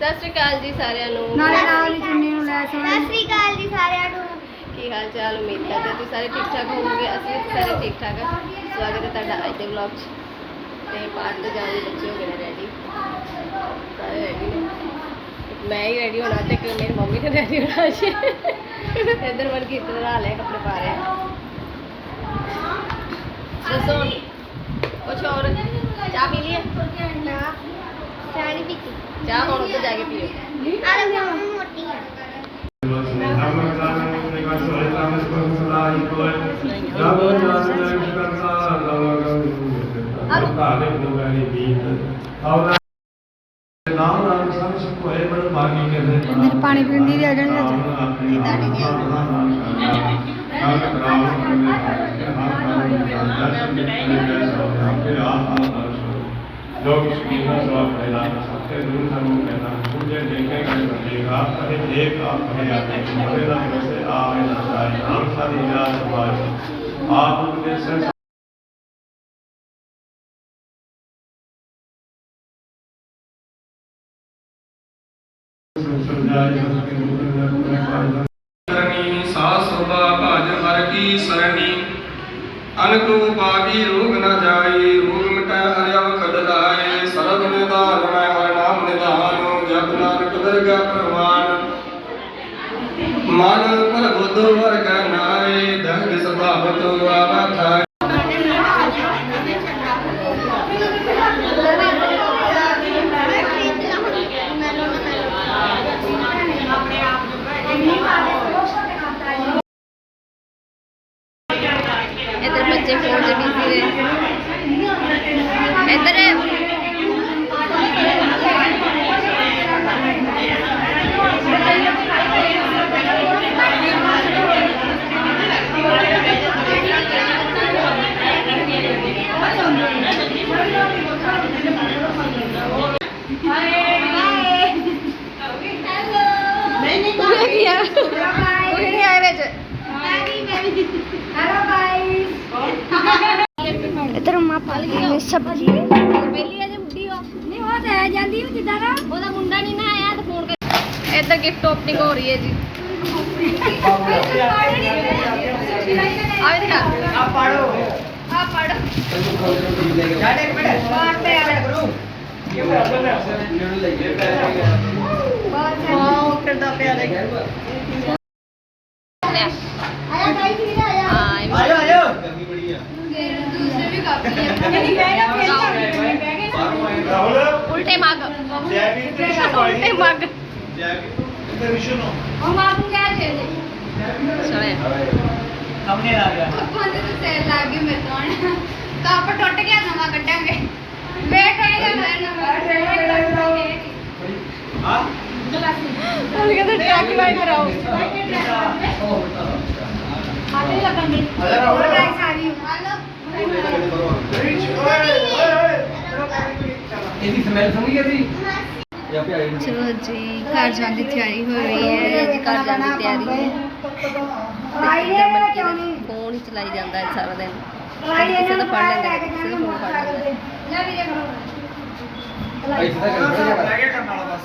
ਸਤਿ ਸ਼੍ਰੀ ਅਕਾਲ ਜੀ ਸਾਰਿਆਂ ਨੂੰ। ਨਾਲੇ ਨਾਲ ਹੀ ਚੁੰਨੀ ਨੂੰ ਲੈ ਸਤਿ ਸੋਣੀ ਸ੍ਰੀ ਅਕਾਲ ਜੀ ਸਾਰਿਆਂ ਨੂੰ। ਕੀ ਹਾਲ ਚਾਲ ਉਮੀਦ ਕਰਦੇ ਤੁਸੀਂ ਸਾਰੇ ਠੀਕ ਠਾਕ ਹੋਵੋਗੇ ਅਸੀਂ ਵੀ ਸਾਰੇ ਠੀਕ ਠਾਕ ਹਾਂ ਸਵਾਗਤ ਹੈ ਤੁਹਾਡਾ ਅੱਜ ਦੇ ਵਲੌਗ 'ਚ। ਤੇ ਪਾਠ ਤੇ ਜਾਣ ਦੇ ਬੱਚੇ ਹੋ ਗਏ ਨੇ ਰੈਡੀ ਸਾਰੇ ਰੈਡੀ ਨੇ। ਮੈਂ ਹੀ ਰੈਡੀ ਹੋਣਾ ਤੇ ਕਿ ਮੇਰੀ ਮੰਮੀ ਨੇ ਰੈਡੀ ਹੋਣਾ ਸੀ ਇੱਧਰ ਵਰ ਕੀ ਤਰ੍ਹਾਂ ਲੈ ਕੱਪੜੇ ਪਾ ਰਹੇ ਆ ਦੱਸੋ। ਕੁਛ ਹੋਰ? ਚਾਹ ਪੀ ਲਈਏ? ਨਾ ਚਾਹ ਹੁਣ ਉੱਧਰ ਜਾ ਕੇ ਪੀਓ ਆ ਲੈ ਮੈਂ ਮੋਟੀ ਆ ਮੇਰੇ ਪਾਣੀ ਪੀਣ ਦੀ ਆ ਜਾਣੀ ਅੱਜ ਜੋ ਕੁਛ ਵੀ ਹੈ ਸੋ ਆਪਣੇ ਨਾਲ ਸਤਿ ਗੁਰੂ ਸਾਨੂੰ ਕਹਿੰਦਾ ਪੂਜੇ ਦੇਖੇ ਗਏ ਬੰਦੇਗਾ ਅਰੇ ਦੇਖ ਆਪ ਹੈ ਆਤੇ ਮਰੇ ਨਾ ਵਸੇ ਆਵੇ ਨਾ ਸਾਈ ਨਾਮ ਸਾਦੀ ਨਾ ਸਵਾਈ ਆਪ ਦੇ ਸੇ ਸਰਣੀ ਸਾਸ ਸੁਭਾ ਭਜ ਹਰ ਕੀ ਸਰਣੀ ਅਨਕੂ ਪਾਗੀ ਰੋਗ ਨ ਜਾਈ ਨਾਨਕ ਦਰਗਾ ਪ੍ਰਵਾਨ। ਮਨ ਪਰ ਬੁੱਧ ਨਾਏ ਦੰਗ ਸੁਭਾਵ ਤੋ ਆਵਾ ਥਾਏ ਇੱਧਰ ਬੱਚੇ ਫੋਨ 'ਚ ਬਿਜ਼ੀ ਨੇ ਇੱਧਰ ਤੂੰ ਇਹ ਕੀ ਆ ਕੋਈ ਨਹੀਂ ਆਏ ਵਿੱਚ ਹੈਲੋ ਗਾਇਸ ਇਧਰ ਮਾਂ ਪਾ ਲਈ ਸਬਜ਼ੀ ਪਹਿਲੀ ਅਜੇ ਬੁੱਢੀ ਹੋ ਨਹੀਂ ਉਹ ਤੇ ਆ। ਜਾਂਦੀ ਉਹ ਜਿੱਦਾਂ ਦਾ ਉਹਦਾ ਮੁੰਡਾ ਨਹੀਂ ਨਾ ਆਇਆ ਤਾਂ ਫੋਨ ਕਰ ਇੱਧਰ ਗਿਫਟ ਓਪਨਿੰਗ ਹੋ ਰਹੀ ਹੈ ਜੀ ਆਵੇ ਦਿਖਾ ਆ ਪੜੋ ਆ ਪੜੋ ਵਾਓ ਕਿੱਦਾਂ ਪਿਆ ਲੈ ਆਇਆ। ਗਾਈ ਜੀ ਆਇਆ ਹਾਂ ਇਹ ਆਜੋ ਆਜੋ ਦੂਸਰੇ ਵੀ ਕਾਫੀ ਰਾਹੁਲ ਉਲਟੇ ਮੱਗ ਜੈ ਵੀਰ ਤੇ ਉਲਟੇ ਮੱਗ ਜੈ ਵੀਰ ਤੇ ਵਿਸ਼ਨੂੰ ਉਹ ਮਾਂ ਨੂੰ ਕਹਿ ਦੇ ਦੇ ਚਲੇ ਸਾਹਮਣੇ ਆ ਗਿਆ। ਬੰਦੇ ਤੋਂ ਸੇਲ ਲੱਗ ਗਈ ਮੇਰੇ ਤੋਂ। ਕੱਪ ਟੁੱਟ ਗਿਆ ਨਵਾਂ ਕੱਢਾਂਗੇ ਵੇਟ ਹੋਏਗਾ ਮੈਂ ਨਵਾਂ ਹਾਂ ਉਹ ਕਹਿੰਦੇ ਆਜਾ ਰਾਹੁਲ। ਹੋਰ ਗਾਇਸ ਆ ਰਹੀ ਹਲੋ ਇਹਦੀ ਸਮੈਲ ਸੁਣੀ ਕਦੀ ਜਾਂ? ਪਿਆ ਚਲੋ ਜੀ ਘਰ ਜਾਣ ਦੀ ਤਿਆਰੀ ਹੋ ਰਹੀ ਹੈ ਜੀ ਘਰ ਜਾਣ ਦੀ ਤਿਆਰੀ ਹੈ। ਫੋਨ ਹੀ ਚਲਾਈ ਜਾਂਦਾ ਹੈ ਸਾਰਾ ਦਿਨ। ਕਿਸੇ ਦਾ ਪੜ ਲੈਂਦਾ ਕਦੇ ਕਿਸੇ ਦਾ ਫੋਨ ਫੜ ਲੈਂਦਾ। ਲੈ ਵੀਰੇ ਤੱਕ ਰਹਿ ਗਿਆ ਕਰਨ ਵਾਲਾ ਬਸ।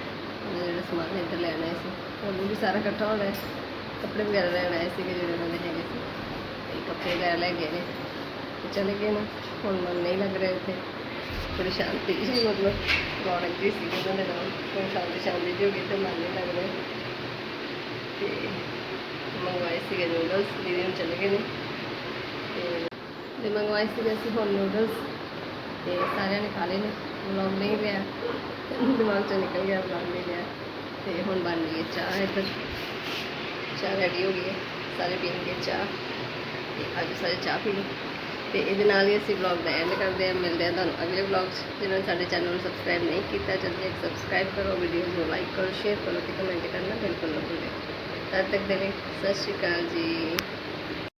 ਜਿਹੜਾ ਸਮਾਨ ਇੱਧਰ ਲੈਣ ਆਏ ਸੀ। ਉਹਨੂੰ ਵੀ ਸਾਰਾ ਇਕੱਠਾ ਹੋਣਾ ਹੈ। ਕੱਪੜੇ ਵਗੈਰਾ ਲੈਣ ਆਏ ਸੀ ਜਿਹੜੇ ਉਹਨਾਂ ਦੇ ਹੈਗੇ ਸੀ। ਤੇ ਕੱਪੜੇ ਵਗੈਰਾ ਲੈ ਗਏ ਨੇ। ਤੇ ਚਲੇ ਗਏ ਨੇ। ਹੁਣ ਮਨ ਨਹੀਂ ਲੱਗ ਰਿਹਾ ਇੱਥੇ। ਥੋੜੀ ਸ਼ਾਂਤੀ ਸੀ, ਮਤਲਬ ਰੌਣਕ ਜਿਹੀ ਸੀ ਉਹਨਾਂ ਦੇ ਨਾਲ। ਕੋਈ ਸ਼ਾਂਤੀ ਸ਼ਾਂਤੀ ਜਿਹੀ ਹੋ ਗਈ ਤੇ ਮਨ ਨਹੀਂ ਲੱਗ ਰਿਹਾ। ਤੇ ਮੰਗਵਾਏ ਸੀਗੇ ਨੂਡਲਸ ਦੀਦੀ ਨੂੰ ਚਲੇ ਗਏ ਨੇ। ਤੇ ਤੇ ਮੰਗਵਾਏ ਸੀਗੇ ਅਸੀਂ ਹੁਣ ਨੂਡਲਸ ਤੇ ਸਾਰਿਆਂ ਨੇ ਖਾ ਲਏ ਨੇ। ਵਲੌਗ ਨਹੀਂ ਲਿਆ ਦਿਮਾਗ ਚੋਂ ਨਿਕਲ ਗਿਆ ਵਲੌਗ ਨਹੀਂ ਲਿਆ ਤੇ ਹੁਣ ਬਣ ਗਈ ਚਾਹ ਇੱਧਰ। ਚਾਹ ਰੈਡੀ ਹੋ ਗਈ ਹੈ। ਸਾਰੇ ਪੀਣਗੇ ਚਾਹ। ਤੇ ਅੱਜ ਸਾਰੇ ਚਾਹ ਪੀਣੀ ਲਓ। ਤੇ ਇਹਦੇ ਨਾਲ ਹੀ ਅਸੀਂ ਵਲੌਗ ਦਾ ਐਂਡ ਕਰਦੇ ਹਾਂ। ਮਿਲਦੇ ਹਾਂ ਤੁਹਾਨੂੰ ਅਗਲੇ ਵਲੌਗ 'ਚ। ਜਿਨ੍ਹਾਂ ਨੇ ਸਾਡੇ ਚੈਨਲ ਨੂੰ ਸਬਸਕ੍ਰਾਈਬ ਨਹੀਂ ਕੀਤਾ, ਜਲਦੀ ਇੱਕ ਸਬਸਕ੍ਰਾਈਬ ਕਰੋ। ਵੀਡੀਓਜ਼ ਨੂੰ ਲਾਈਕ ਕਰੋ ਸ਼ੇਅਰ ਕਰੋ ਤੇ ਕਮੈਂਟ ਕਰਨਾ ਬਿਲਕੁਲ ਨਾ ਭੁੱਲਿਓ ਤਦ ਤੱਕ ਦੇ ਲਈ ਸਤਿ ਸ਼੍ਰੀ ਅਕਾਲ ਜੀ।